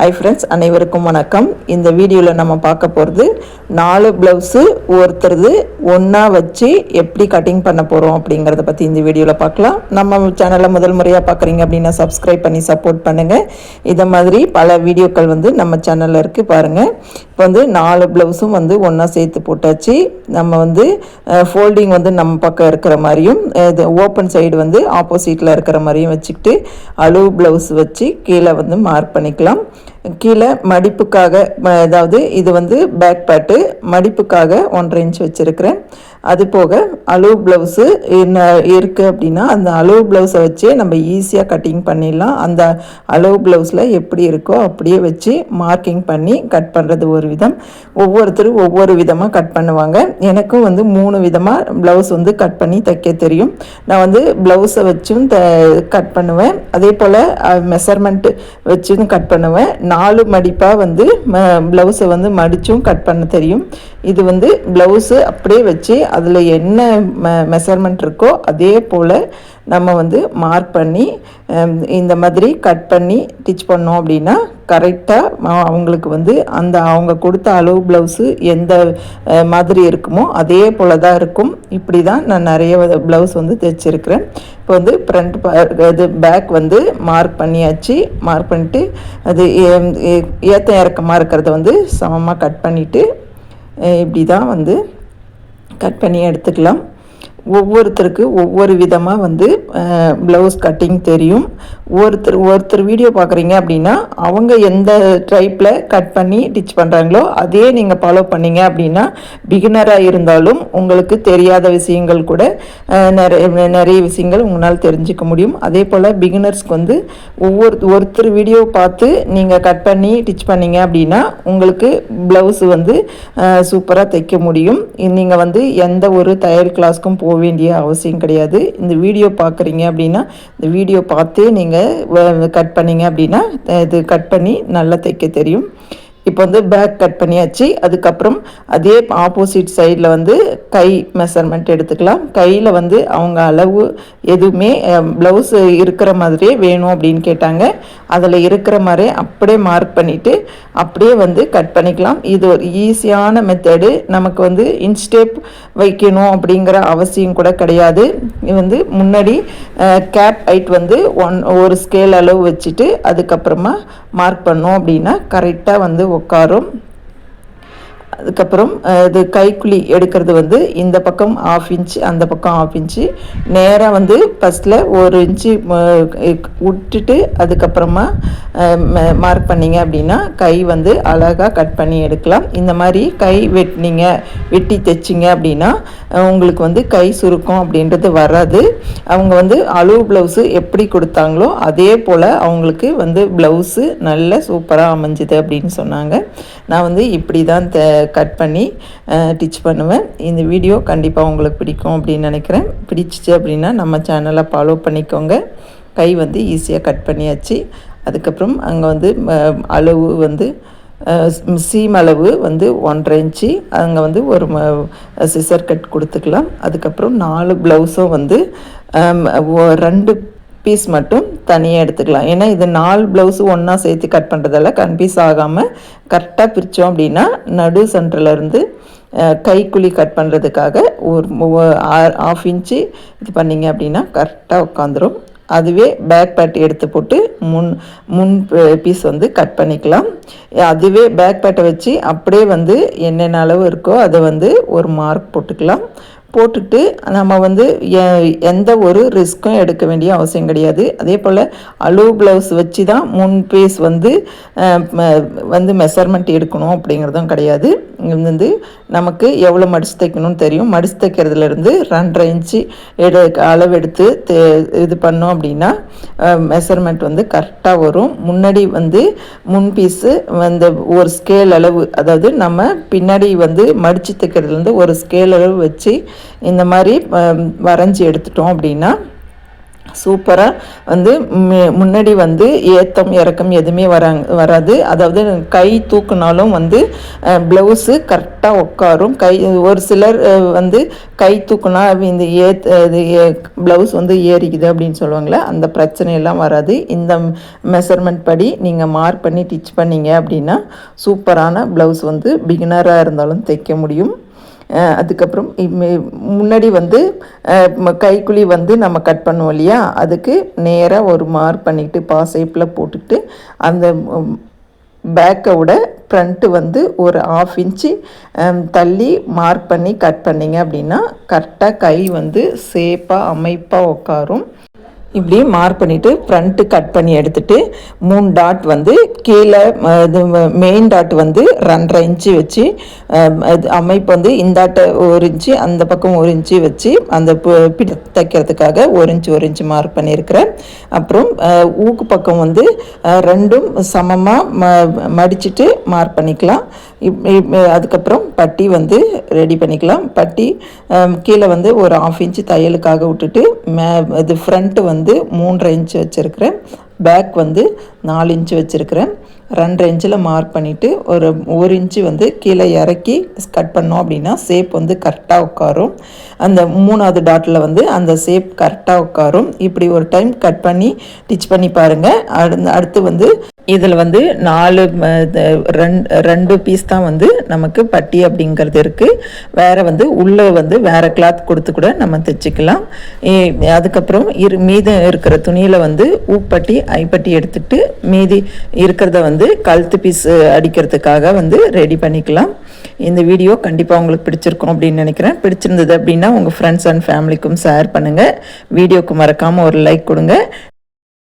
Hi friends அனைவருக்கும் வணக்கம். இந்த வீடியோவில் நம்ம பார்க்க போகிறது நாலு ப்ளவுஸு ஒருத்தருது ஒன்றா வச்சு எப்படி கட்டிங் பண்ண போகிறோம் அப்படிங்கிறத பற்றி இந்த வீடியோவில் பார்க்கலாம். நம்ம சேனலை முதல் முறையாக பார்க்குறீங்க அப்படின்னா சப்ஸ்கிரைப் பண்ணி சப்போர்ட் பண்ணுங்கள் இதை மாதிரி பல வீடியோக்கள் வந்து நம்ம சேனலில் இருக்குது பாருங்கள் இப்போ வந்து நாலு ப்ளவுஸும் வந்து ஒன்றா சேர்த்து போட்டாச்சு. நம்ம வந்து ஃபோல்டிங் வந்து நம்ம பக்கம் இருக்கிற மாதிரியும் இது ஓப்பன் சைடு வந்து ஆப்போசிட்டில் இருக்கிற மாதிரியும் வச்சுக்கிட்டு அழுவு ப்ளவுஸ் வச்சு கீழே வந்து மார்க் பண்ணிக்கலாம். கீழே மடிப்புக்காக அதாவது இது வந்து பேக் பேட்டு மடிப்புக்காக ஒன்றரை இன்ச் வச்சுருக்கிறேன். அது போக அளவு ப்ளவுஸு என்ன இருக்குது அப்படின்னா அந்த அளவு ப்ளவுஸை வச்சே நம்ம ஈஸியாக கட்டிங் பண்ணிடலாம். அந்த அளவு ப்ளவுஸில் எப்படி இருக்கோ அப்படியே வச்சு மார்க்கிங் பண்ணி கட் பண்ணுறது ஒரு விதம். ஒவ்வொருத்தரும் ஒவ்வொரு விதமாக கட் பண்ணுவாங்க. எனக்கும் வந்து மூணு விதமாக ப்ளவுஸ் வந்து கட் பண்ணி தைக்க தெரியும். நான் வந்து ப்ளவுஸை வச்சும் த கட் பண்ணுவேன். அதே போல் மெஷர்மெண்ட்டு வச்சும் கட் பண்ணுவேன். நாலு மடிப்பாக வந்து ப்ளவுஸை வந்து மடித்தும் கட் பண்ண தெரியும். இது வந்து ப்ளவுஸு அப்படியே வச்சு அதில் என்ன மெ மெஷர்மெண்ட் இருக்கோ அதே போல் நம்ம வந்து மார்க் பண்ணி இந்த மாதிரி கட் பண்ணி டிச் பண்ணோம் அப்படின்னா கரெக்டாக அவங்களுக்கு வந்து அந்த அவங்க கொடுத்த அளவு ப்ளவுஸு எந்த மாதிரி இருக்குமோ அதே போல் தான் இருக்கும். இப்படி தான் நான் நிறைய ப்ளவுஸ் வந்து தைச்சிருக்கிறேன். இப்போ வந்து ஃப்ரண்ட் இது பேக் வந்து மார்க் பண்ணியாச்சு. மார்க் பண்ணிட்டு அது ஏ- இறக்கமாக இருக்கிறத வந்து சமமாக கட் பண்ணிவிட்டு இப்படி தான் வந்து கட் பண்ணி எடுத்துக்கலாம். ஒவ்வொருத்தருக்கு ஒவ்வொரு விதமாக வந்து ப்ளவுஸ் கட்டிங் தெரியும். ஒருத்தர் ஒருத்தர் வீடியோ பார்க்குறீங்க அப்படின்னா அவங்க எந்த டைப்பில் கட் பண்ணி டிச் பண்ணுறாங்களோ அதே நீங்கள் ஃபாலோ பண்ணீங்க அப்படின்னா பிகினராக இருந்தாலும் உங்களுக்கு தெரியாத விஷயங்கள் கூட நிறைய நிறைய விஷயங்கள் உங்களால் தெரிஞ்சுக்க முடியும். அதே போல் பிகினர்ஸ்க்கு வந்து ஒவ்வொரு ஒருத்தர் வீடியோ பார்த்து நீங்கள் கட் பண்ணி டிச் பண்ணீங்க அப்படின்னா உங்களுக்கு ப்ளவுஸ் வந்து சூப்பராக தைக்க முடியும். நீங்கள் வந்து எந்த ஒரு தையல் கிளாஸ்க்கும் போக வேண்டிய அவசியம் கிடையாது. இந்த வீடியோ பார்க்குறீங்க அப்படின்னா இந்த வீடியோ பார்த்தே நீங்கள் கட் பண்ணீங்க அப்படின்னா இது கட் பண்ணி நல்லா தைக்க தெரியும். இப்போ வந்து பேக் கட் பண்ணியாச்சு. அதுக்கப்புறம் அதே ஆப்போசிட் சைடில் வந்து கை மெஷர்மெண்ட் எடுத்துக்கலாம். கையில் வந்து அவங்க அளவு எதுவுமே ப்ளவுஸ் இருக்கிற மாதிரியே வேணும் அப்படின்னு கேட்டாங்க. அதில் இருக்கிற மாதிரியே அப்படியே மார்க் பண்ணிவிட்டு அப்படியே வந்து கட் பண்ணிக்கலாம். இது ஒரு ஈஸியான மெத்தடு நமக்கு வந்து இன்ஸ்டேப் வைக்கணும் அப்படிங்கிற அவசியம் கூட கிடையாது. இது வந்து முன்னாடி கேப் ஹைட் வந்து ஒன் ஒரு ஸ்கேல் அளவு வச்சுட்டு அதுக்கப்புறமா மார்க் பண்ணோம் அப்படின்னா கரெக்டாக வந்து உட்காரும் அதுக்கப்புறம் இது கைக்குழி எடுக்கிறது வந்து இந்த பக்கம் ஆஃப் இன்ச்சு அந்த பக்கம் ஆஃப் இன்ச்சு நேராக வந்து ஃபஸ்ட்டில் ஒரு இன்ச்சு விட்டுட்டு அதுக்கப்புறமா மார்க் பண்ணீங்க அப்படின்னா கை வந்து அழகாக கட் பண்ணி எடுக்கலாம். இந்த மாதிரி கை வெட்டினீங்க வெட்டி தைச்சிங்க அப்படின்னா உங்களுக்கு வந்து கை சுருக்கம் அப்படின்றது வராது. அவங்க வந்து அளவு ப்ளவுஸு எப்படி கொடுத்தாங்களோ அதே போல் அவங்களுக்கு வந்து ப்ளவுஸு நல்ல சூப்பராக அமைஞ்சுது அப்படின்னு சொன்னாங்க. நான் வந்து இப்படி தான் த கட் பண்ணி டிச் பண்ணுவேன். இந்த வீடியோ கண்டிப்பாக உங்களுக்கு பிடிக்கும் அப்படின்னு நினைக்கிறேன். பிடிச்சிச்சு அப்படின்னா நம்ம சேனலை ஃபாலோ பண்ணிக்கோங்க. கை வந்து ஈஸியாக கட் பண்ணியாச்சு. அதுக்கப்புறம் அங்கே வந்து அளவு வந்து சீம் அளவு வந்து ஒன்றரை இன்ச்சு அங்கே வந்து ஒரு சிசர் கட் கொடுத்துக்கலாம். அதுக்கப்புறம் நாலு ப்ளவுஸும் வந்து ரெண்டு பீஸ் மட்டும் தனியாக எடுத்துக்கலாம். ஏன்னா இது நாலு ப்ளவுஸு ஒன்றா சேர்த்து கட் பண்ணுறதால கன்ஃபியூஸ் ஆகாமல் கரெக்டாக பிரித்தோம் அப்படின்னா நடு சென்டர்லேருந்து கைக்குழி கட் பண்ணுறதுக்காக ஒரு ஆஃப் இன்ச்சு இது பண்ணீங்க அப்படின்னா கரெக்டாக உட்காந்துரும் அதுவே பேக் பேட் எடுத்து போட்டு முன் முன் பீஸ் வந்து கட் பண்ணிக்கலாம். அதுவே பேக் பேட்டை வச்சு அப்படியே வந்து என்னென்ன அளவு இருக்கோ அதை வந்து ஒரு மார்க் போட்டுக்கலாம். போட்டுட்டு நம்ம வந்து எ- எந்த ஒரு ரிஸ்க்கும் எடுக்க வேண்டிய அவசியம் கிடையாது. அதே போல் அலு ப்ளவுஸ் வச்சு தான் முன் பீஸ் வந்து வந்து மெஷர்மெண்ட் எடுக்கணும் அப்படிங்கிறதும் கிடையாது. வந்து நமக்கு எவ்வளோ மடிச்சு தைக்கணும்னு தெரியும். மடிச்சு தைக்கிறதுலேருந்து ரெண்டரை இன்ச்சு எடு அளவு எடுத்து தே- இது பண்ணோம் அப்படின்னா மெஷர்மெண்ட் வந்து கரெக்டாக வரும். முன்னாடி வந்து முன் பீஸு அந்த ஒரு ஸ்கேல் அளவு அதாவது நம்ம பின்னாடி வந்து மடித்து தைக்கிறதுலேருந்து ஒரு ஸ்கேல் அளவு வச்சு இந்த மாதிரி வரைஞ்சி எடுத்துட்டோம் அப்படின்னா சூப்பராக வந்து முன்னாடி வந்து ஏத்தம் இறக்கம் எதுவுமே வராங்க வராது. அதாவது கை தூக்குனாலும் வந்து ப்ளவுஸு கரெக்டாக உட்காரும். கை ஒரு சிலர் வந்து கை தூக்குனா இந்த ஏத் இது ப்ளவுஸ் வந்து ஏறிக்குது அப்படின்னு சொல்லுவாங்களே அந்த பிரச்சனையெல்லாம் வராது. இந்த மெஷர்மெண்ட் படி நீங்கள் மார்க் பண்ணி டிச் பண்ணீங்க அப்படின்னா சூப்பரான ப்ளவுஸ் வந்து பிகினராக இருந்தாலும் தைக்க முடியும். அதுக்கப்புறம் முன்னாடி வந்து கைக்குழி வந்து நம்ம கட் பண்ணுவோம் இல்லையா? அதுக்கு நேராக ஒரு மார்க் பண்ணிட்டு பாசைப்பில் போட்டுட்டு அந்த பேக்கை விட ஃப்ரண்ட்டு வந்து ஒரு ஆஃப் இன்ச்சு தள்ளி மார்க் பண்ணி கட் பண்ணிங்க அப்படின்னா கரெக்டாக கை வந்து சேஃபாக அமைப்பாக உட்காரும். இப்படி மார்க் பண்ணிவிட்டு ஃப்ரண்ட்டு கட் பண்ணி எடுத்துட்டு மூணு டாட் வந்து கீழே இது மெயின் டாட் வந்து ரெண்டரை இன்ச்சு வச்சு அமைப்பு வந்து இந்தாட்ட ஒரு இன்ச்சு அந்த பக்கம் ஒரு இன்ச்சு வச்சு அந்த பு- பிடி தைக்கிறதுக்காக ஒரு இன்ச்சு ஒரு இன்ச்சு மார்க் பண்ணியிருக்கிறேன். அப்புறம் ஊக்கு பக்கம் வந்து ரெண்டும் சமமாக ம மடிச்சுட்டு மார்க் பண்ணிக்கலாம். அதுக்கப்புறம் பட்டி வந்து ரெடி பண்ணிக்கலாம். பட்டி கீழே வந்து ஒரு ஆஃப் இன்ச்சு தையலுக்காக விட்டுட்டு மே இது ஃப்ரண்ட்டு வந்து மூன்றரை இன்ச்சு வச்சுருக்கிறேன். பேக் வந்து நாலு இன்ச்சு வச்சுருக்கிறேன். ரெண்டரை இன்ச்சில் மார்க் பண்ணிவிட்டு ஒரு ஒரு இன்ச்சு வந்து கீழே இறக்கி கட் பண்ணோம் அப்படின்னா ஷேப் வந்து கரெக்டாக உட்காரும். அந்த மூணாவது டாட்டில் வந்து அந்த ஷேப் கரெக்டாக உட்காரும். இப்படி ஒரு டைம் கட் பண்ணி டிச் பண்ணி பாருங்கள் அடுத்து வந்து இதில் வந்து நாலு ரெண்டு ரெண்டு பீஸ் தான் வந்து நமக்கு பட்டி அப்படிங்கிறது இருக்குது வேறு வந்து உள்ளே வந்து வேறு கிளாத் கொடுத்து கூட நம்ம தைச்சிக்கலாம். ஏ- அதுக்கப்புறம் இரு மீதம் இருக்கிற துணியில் வந்து ஊப்பட்டி ஐப்பட்டி எடுத்துட்டு மீதி இருக்கிறத வந்து கழுத்து பீஸ் அடிக்கிறதுக்காக வந்து ரெடி பண்ணிக்கலாம். இந்த வீடியோ கண்டிப்பாக உங்களுக்கு பிடிச்சிருக்கும் அப்படின்னு நினைக்கிறேன். பிடிச்சிருந்தது அப்படின்னா உங்கள் ஃப்ரெண்ட்ஸ் அண்ட் ஃபேமிலிக்கும் ஷேர் பண்ணுங்கள் வீடியோக்கு மறக்காமல் ஒரு லைக் கொடுங்க.